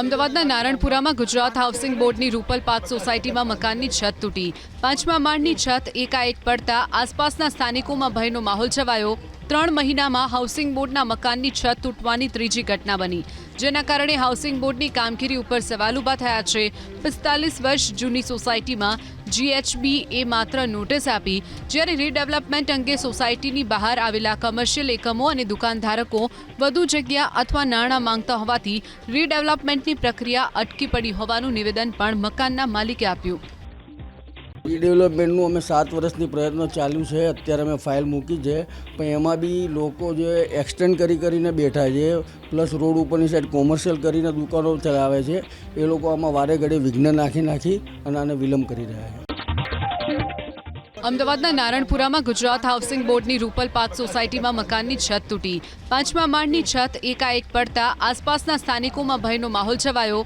અમદાવાદના નારણપુરામાં ગુજરાત હાઉસિંગ બોર્ડની રૂપલ પાર્ક સોસાયટીમાં મકાનની છત તૂટી. પાંચમા માળની છત એકાએક પડતા આસપાસના સ્થાનિકોમાં ભયનો માહોલ છવાયો. ત્રણ મહિનામાં હાઉસિંગ બોર્ડના મકાનની છત તૂટવાની ત્રીજી ઘટના બની. જેના કારણે હાઉસિંગ બોર્ડની કામગીરી ઉપર સવાલ ઊભા થયા છે. પિસ્તાલીસ વર્ષ જૂની સોસાયટીમાં જીએચબી એ માત્ર નોટિસ આપી, જ્યારે રીડેવલપમેન્ટ અંગે સોસાયટીની બહાર આવેલા કમર્શિયલ એકમો અને દુકાનધારકો વધુ જગ્યા અથવા નાણાં માંગતા હોવાથી રીડેવલપમેન્ટની પ્રક્રિયા અટકી પડી હોવાનું નિવેદન પણ મકાનના માલિકે આપ્યું. રીડેવલપમેન્ટનું અમે સાત વર્ષની પ્રયત્ન ચાલ્યું છે. અત્યારે અમે ફાઇલ મૂકી છે. પણ એમાં બી લોકો જે એક્સટેન્ડ કરી કરીને બેઠા છે. પ્લસ રોડ ઉપરની સાઈડ કોમર્શિયલ કરીને દુકાનો ચલાવે છે. એ લોકો આમાં વારે ઘડે વિઘ્ન નાખી નાખી અને આને વિલંબ કરી રહ્યા છે. અમદાવાદના નારણપુરામાં ગુજરાત હાઉસિંગ બોર્ડની રૂપલ પાર્ક સોસાયટીમાં મકાનની છત તૂટી. પાંચમા માળની છત એકાએક પડતા આસપાસના સ્થાનિકોમાં ભયનો માહોલ છવાયો.